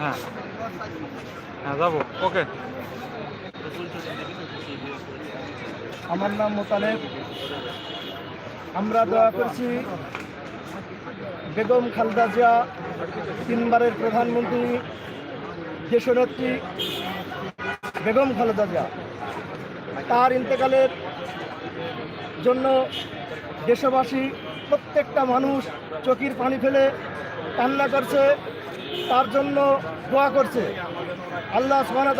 হ্যাঁ হ্যাঁ যাব। ওকে আমার নাম মোতালেব। আমরা দোয়া করছি বেগম খালেদা জিয়া, তিনবারের প্রধানমন্ত্রী, দেশনেত্রী বেগম খালেদা জিয়া, তার ইন্তেকালের জন্য দেশবাসী, প্রত্যেকটা মানুষ চোখের পানি ফেলে কান্না করছে, তার জন্য দোয়া করছে। আল্লাহ সুবহানাহু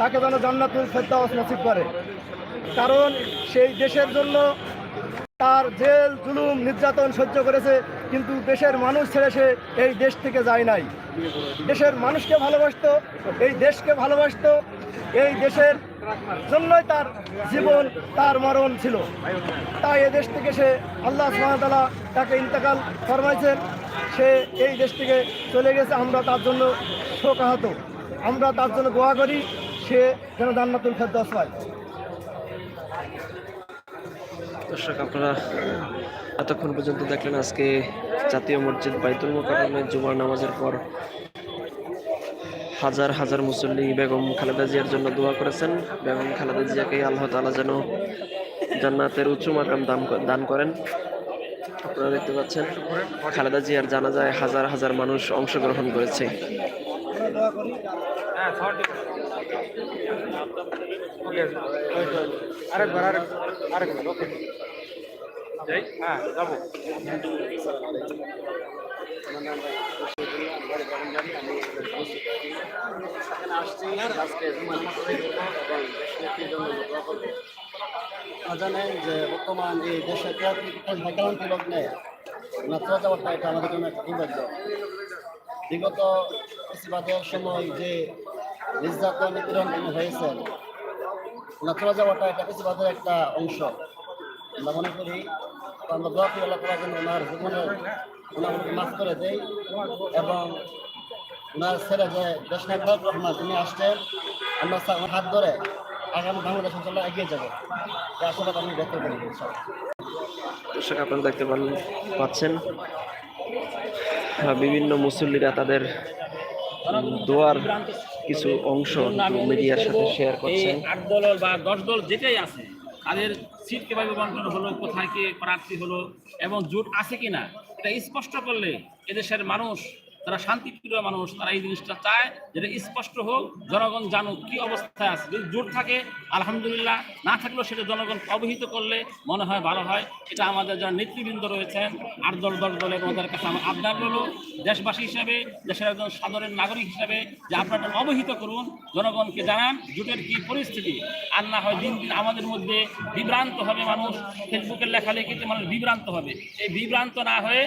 তাকে যেন জান্নাতুল ফেরদাউস নসিব করে। কারণ সেই দেশের জন্য তার জেল, জুলুম, নির্যাতন সহ্য করেছে, কিন্তু দেশের মানুষ ছেড়ে সে এই দেশ থেকে যায় নাই। দেশের মানুষকে ভালোবাসত, এই দেশকে ভালোবাসতো এই দেশের জন্যই তার জীবন, তার মরণ ছিল। তাই এই দেশ থেকে সে আল্লাহ সুবহানাহু তাকে ইন্তেকাল ফরমাইছেন। সে এই দেশ থেকে চলে গেছে, আমরা তার জন্য শোকাহত। আমরা তার জন্য দোয়া করি, সে যেন জান্নাতুল ফেরদাউস পায় দর্শক, আপনারা এতক্ষণ পর্যন্ত দেখলেন আজকে জাতীয় মসজিদ বাইতুল মোকাররমে জুমার নামাজের পর হাজার হাজার মুসল্লি বেগম খালেদা জিয়ার জন্য দোয়া করেছেন। বেগম খালেদা জিয়াকে আল্লাহ তাআলা যেন জান্নাতের উচ্চ মাকাম দান দান করেন। আপনারা দেখতে পাচ্ছেন, খালেদা জিয়ার জানাজায় হাজার হাজার মানুষ অংশগ্রহণ করেছে। হ্যাঁ জানেন যে বর্তমান এই দেশে হেকালান্তি লগ্নে এটা আমাদের জন্য বিগত সময় যে নির্যাতন নিপীড়ন তিনি হয়েছেন নাচা যাওয়াটা এটা কৃষিবাদের একটা অংশ। আমরা মনে করি, আমরা দোয়া করি আল্লাহ তাআলা যেন ওনার জীবনের ওনাকে মাফ করে দেয় এবং ওনার ছেলে যে দেশ নায়ক রহমান তিনি আসছেন আমরা হাত ধরে আগামী বাংলাদেশ অঞ্চলে এগিয়ে যাব। আশাবাদ আমি ব্যক্ত করি দর্শক আপনারা দেখতে পাচ্ছেন বিভিন্ন মুসল্লিরা তাদের দোয়ার কিছু অংশ মিডিয়ার সাথে শেয়ার করছেন। আট দল বা দশ দল যেটাই আছে তাদের সিট কীভাবে বন্টন হলো, কোথায় কে প্রার্থী হলো এবং জোট আছে কিনা, এটা স্পষ্ট করলে এদেশের মানুষ তারা শান্তিপ্রিয় মানুষ, তারা এই জিনিসটা চায় যেটা স্পষ্ট হোক, জনগণ জানুক কি অবস্থায় আছে। যদি জোট থাকে, আলহামদুলিল্লাহ। না থাকলেও সেটা জনগণ অবহিত করলে মনে হয় ভালো হয়। এটা আমাদের যারা নেতৃবৃন্দ রয়েছেন, আট দল, দশ দলের ওদের কাছে আমার আবদার হলো দেশবাসী হিসাবে, দেশের একজন সাধারণ নাগরিক হিসাবে যে আপনারা অবহিত করুন, জনগণকে জানান, জোটের কি পরিস্থিতি। আর না হয় দিন দিন আমাদের মধ্যে বিভ্রান্ত হবে মানুষ, ফেসবুকের লেখালেখিতে মানুষ বিভ্রান্ত হবে। এই বিভ্রান্ত না হয়ে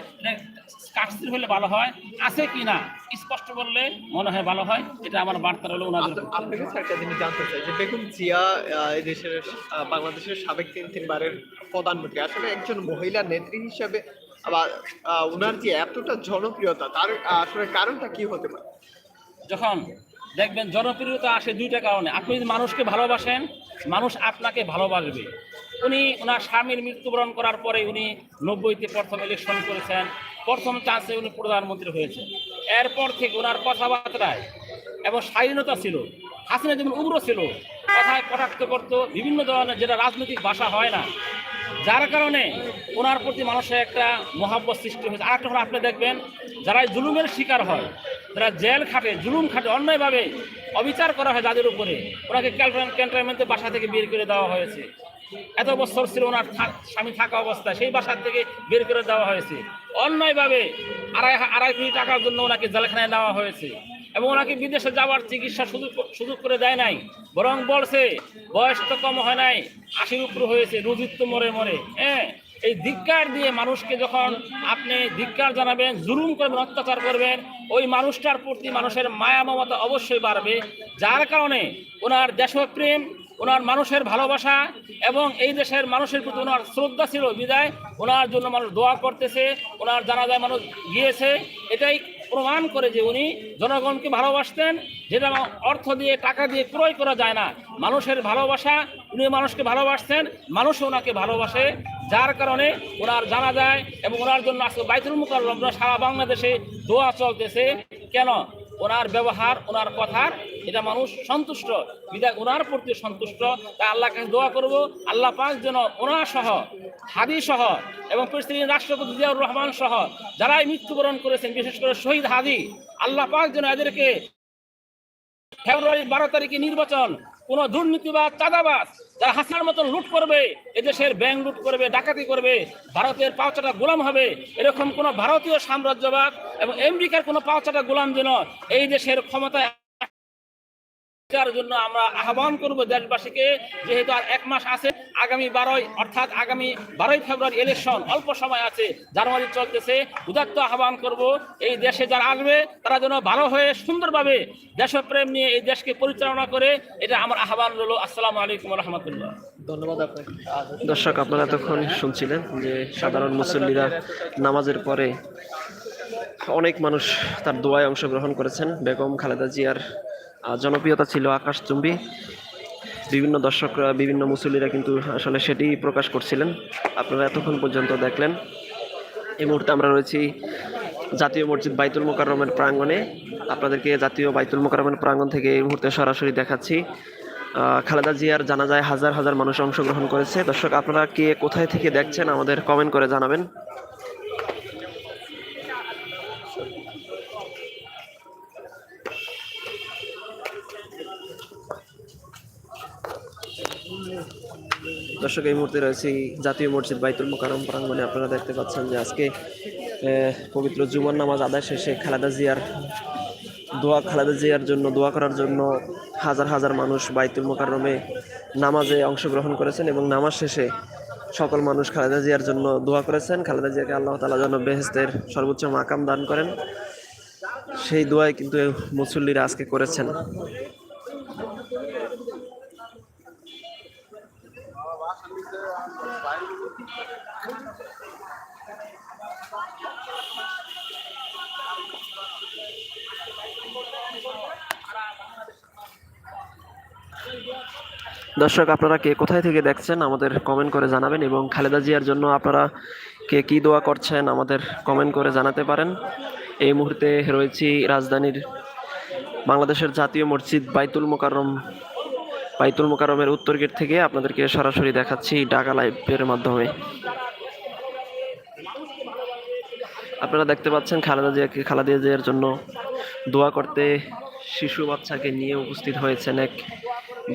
কাটস্থির হলে ভালো হয়। আছে কি না? স্পষ্ট বললে মনে হয় ভালো হয়। এটা আমার বার্তা হলো ওনাদের প্রতি। আপনার কাছে একটা জিনিস জানতে চাই যে বেগম জিয়া এই দেশের বাংলাদেশের সাবেক তিন তিনবারের প্রধানমন্ত্রী। আসলে একজন মহিলা নেত্রী হিসেবে আবার ওনার যে এতটা জনপ্রিয়তা তার আসলে কারণটা কি হতে পারে? যখন দেখবেন জনপ্রিয়তা আসে দুইটা কারণে। আপনি যদি মানুষকে ভালোবাসেন মানুষ আপনাকে ভালোবাসবে। উনি ওনার স্বামীর মৃত্যুবরণ করার পরে উনি নব্বইতে প্রথম ইলেকশন করেছেন। প্রথম চান্সে উনি প্রধানমন্ত্রী হয়েছেন। এরপর থেকে ওনার কথাবার্তায় এবং স্বাধীনতা ছিল, হাসিনা যেমন উগ্র ছিল, কথায় কটাক্ত করতো, বিভিন্ন ধরনের যেটা রাজনৈতিক ভাষা হয় না। যার কারণে ওনার প্রতি মানুষের একটা মহাব্বত সৃষ্টি হয়েছে। আরেকটা হলো আপনি দেখবেন যারা জুলুমের শিকার হয় যারা জেল খাটে, জুলুম খাটে, অন্যায়ভাবে অবিচার করা হয় যাদের উপরে। ওনাকে ক্যান্টনমেন্টে বাসা থেকে বের করে দেওয়া হয়েছে। এত বছর ছিল ওনার স্বামী থাকা অবস্থায় সেই বাসার থেকে বের করে দেওয়া হয়েছে। অন্যায়ভাবে আড়াই আড়াই কোটি টাকার জন্য ওনাকে জেলখানায় নেওয়া হয়েছে এবং ওনাকে বিদেশে যাওয়ার চিকিৎসা সুযোগ সুযোগ করে দেয় নাই। বরং বলছে, বয়স তো কম হয় নাই, আশির উপর হয়েছে রুজিত তো মরে মরে। হ্যাঁ এই ধিক্কার দিয়ে মানুষকে যখন আপনি ধিক্কার জানাবেন, জুলুম করবেন, অত্যাচার করবেন, ওই মানুষটার প্রতি মানুষের মায়া মমতা অবশ্যই বাড়বে। যার কারণে ওনার দেশপ্রেম ওনার মানুষের ভালোবাসা এবং এই দেশের মানুষের প্রতি ওনার শ্রদ্ধা ছিল বিদায়। ওনার জন্য মানুষ দোয়া করতেছে, ওনার জানাজায় মানুষ গিয়েছে। এটাই প্রমাণ করে যে উনি জনগণকে ভালোবাসতেন, যেটা অর্থ দিয়ে, টাকা দিয়ে ক্রয় করা যায় না। মানুষের ভালোবাসা, উনি মানুষকে ভালোবাসতেন মানুষ ওনাকে ভালোবাসে। যার কারণে ওনার জানা যায় এবং ওনার জন্য আজকে বাইতুল মুকাররম সারা বাংলাদেশে দোয়া চলতেছে। কেন? ওনার ব্যবহার, ওনার কথার এটা মানুষ সন্তুষ্ট। বিদায় ওনার প্রতি সন্তুষ্ট। তাই আল্লাহ কাছে দোয়া করব, আল্লাহ পাক যেন ওনার সহ, হাদি সহ এবং প্রেসিডেন্ট রাষ্ট্রপতি জিয়াউর রহমান সহ যারাই মৃত্যুবরণ করেছেন, বিশেষ করে শহীদ হাদি, আল্লাহ পাক যেন এদেরকে ফেব্রুয়ারির বারো তারিখে নির্বাচন, কোন দুর্নীতিবাদ চাঁদাবাজ যারা হাসিনার মতন লুট করবে, এদেশের ব্যাংক লুট করবে, ডাকাতি করবে, ভারতের পাওচাটা গোলাম হবে, এরকম কোন ভারতীয় সাম্রাজ্যবাদ এবং আমেরিকার কোন পাওচাটা গোলাম যেন এই দেশের ক্ষমতায় তার জন্য আমরা আহ্বান করব দেশবাসীকে যেহেতু আর এক মাস আছে আগামী বারোই অর্থাৎ আগামী বারোই ফেব্রুয়ারি ইলেকশন অল্প সময় আছে জানুয়ারি চলতেছে উদাত্ত আহ্বান করব এই দেশে যারা আসবে তারা যেন ভালো হয়ে সুন্দরভাবে দেশপ্রেম নিয়ে এই দেশকে পরিচালনা করে এটা আমার আহ্বান রইল। আসসালামু আলাইকুম রহমতুল্লাহ ধন্যবাদ আপনাকে। দর্শক আপনারা এতক্ষণ শুনছিলেন যে সাধারণ মুসল্লিরা নামাজের পরে অনেক মানুষ তার দোয়ায় অংশগ্রহণ করেছেন। বেগম খালেদা জিয়ার জনপ্রিয়তা ছিল আকাশচুম্বী। বিভিন্ন দর্শকরা, বিভিন্ন মুসল্লিরা কিন্তু আসলে সেটি প্রকাশ করছিলেন। আপনারা এতক্ষণ পর্যন্ত দেখলেন। এই মুহূর্তে আমরা রয়েছি জাতীয় মসজিদ বাইতুল মোকাররমের প্রাঙ্গণে। আপনাদেরকে জাতীয় বাইতুল মোকাররমের প্রাঙ্গণ থেকে এই মুহূর্তে সরাসরি দেখাচ্ছি। খালেদা জিয়ার জানা যায় হাজার হাজার মানুষ অংশগ্রহণ করেছে। দর্শক, আপনারা কে কোথায় থেকে দেখছেন আমাদের কমেন্ট করে জানাবেন। দর্শক, এই মুহূর্তে রয়েছে জাতীয় মসজিদ বাইতুল মোকারম প্রাঙ্গণে। আপনারা দেখতে পাচ্ছেন যে আজকে পবিত্র জুমার নামাজ আদায় শেষে খালেদা জিয়ার দোয়া, খালেদা জিয়ার জন্য দোয়া করার জন্য হাজার হাজার মানুষ বাইতুল মোকারমে নামাজে অংশগ্রহণ করেছেন এবং নামাজ শেষে সকল মানুষ খালেদা জিয়ার জন্য দোয়া করেছেন। খালেদা জিয়াকে আল্লাহ তালা যেন বেহেস্তের সর্বোচ্চ মাকাম দান করেন। সেই দোয়াই কিন্তু মুসল্লিরা আজকে করেছেন। দর্শক, আপনারা কে কোথায় থেকে দেখছেন আমাদের কমেন্ট করে জানাবেন এবং খালেদা জিয়ার জন্য আপনারা কে কী দোয়া করছেন আমাদের কমেন্ট করে জানাতে পারেন। এই মুহূর্তে রয়েছি রাজধানীর বাংলাদেশের জাতীয় মসজিদ বাইতুল মোকাররম, বাইতুল মোকারমের উত্তর গেট থেকে আপনাদেরকে সরাসরি দেখাচ্ছি ঢাকা লাইভের মাধ্যমে। আপনারা দেখতে পাচ্ছেন খালেদা জিয়াকে, খালেদা জিয়ার জন্য দোয়া করতে শিশু বাচ্চাকে নিয়ে উপস্থিত হয়েছেন এক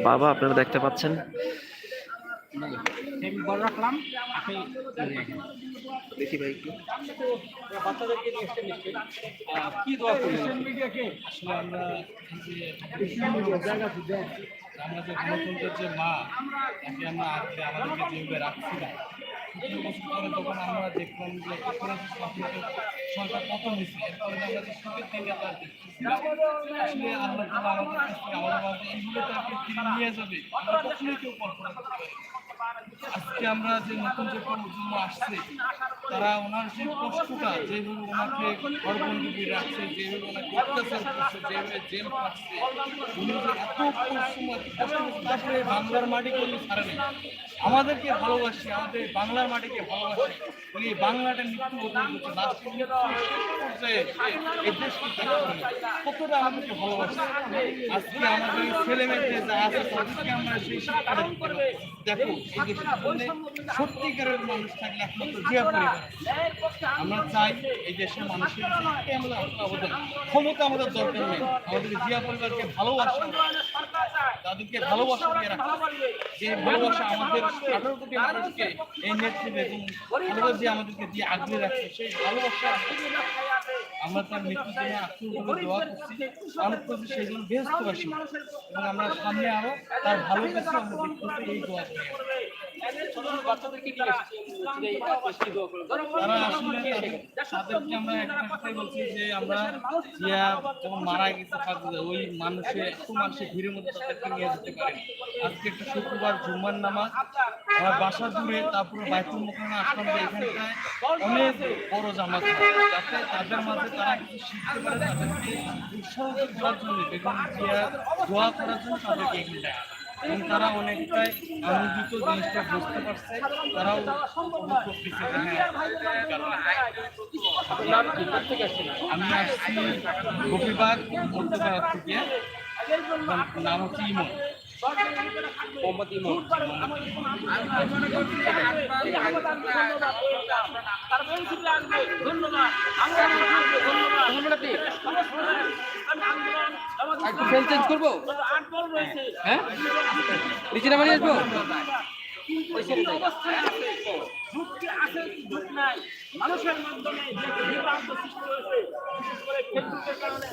বাবা, আপনারা দেখতে পাচ্ছেন। দেখি ভাই একটু। যে গণতন্ত্রের যে মা তাকে আমরা আজকে আমাদেরকে যেভাবে রাখছিলাম যখন আমরা দেখলাম যে সরকার আজকে আমরা যে নতুন যে প্রজন্ম আসছে, তারা ওনার যে কষ্টটা, যেভাবে ওনাকে রাখছে, যেভাবে ওনাকে অত্যাচার করছে, যেভাবে জেল পাচ্ছে উনি যে এত পরিশ্রম বাংলার মাটিকে উনি আমাদেরকে ভালোবাসি, আমাদের বাংলার মাটিকে ভালোবাসি। উনি বাংলাটা মৃত্যু বদল করছে লাস্ট আমাদের ছেলে মেয়েদের যা আছে আমরা সেই শিক্ষা। দেখো সত্যিকারের মানুষ থাকলে একমাত্র জিয়া পরিবার আমরা চাই এই দেশের মানুষের আমরা অবদান ক্ষমতা আমাদের দরকার নেই। আমাদের জিয়া পরিবারকে ভালোবাসা তাদেরকে ভালোবাসা দিয়ে রাখা যে ভালোবাসা আমাদের মানুষকে এই নেতৃত্বে এবং জিয়া আমাদেরকে দিয়ে আগলে রাখছে, সেই ভালোবাসা আমরা তার আত্মীয় এবং আমরা সামনে আরও তার ভালো কিছু আমরা এই দোয়া মারা গেছে ওই মানুষে এত মানুষের ভিড়ের মধ্যে তাদেরকে নিয়ে যেতে পারে। আজকে একটা শুক্রবার জুম্মার নামাজ। আমার বাসা দূরে তারপরে বাইতুল মোকামে আসলাম যে এখানটায় অনেক বড় জামাত যাতে তাদের মাঝে তারা কিছু শিখতে পারে তাদেরকে উৎসাহিত করার জন্য বেগম জিয়া দোয়া করার জন্য তাদেরকে। এবং তারা অনেকটাই আনন্দিত জিনিসটা বুঝতে পারছে তারাও হ্যাঁ আমি আসছি গোপীবাগ মধ্যপাড়া থেকে নাম হচ্ছে ইমন মোহাম্মদ ইমন ধন্যবাদ একটু চেঞ্জ করব? হ্যাঁ? নিচে নামানি আসব? মানুষের মাধ্যমে যে বিভ্রান্ত সৃষ্টি হয়েছে বিশেষ করে ফেসবুকের কারণে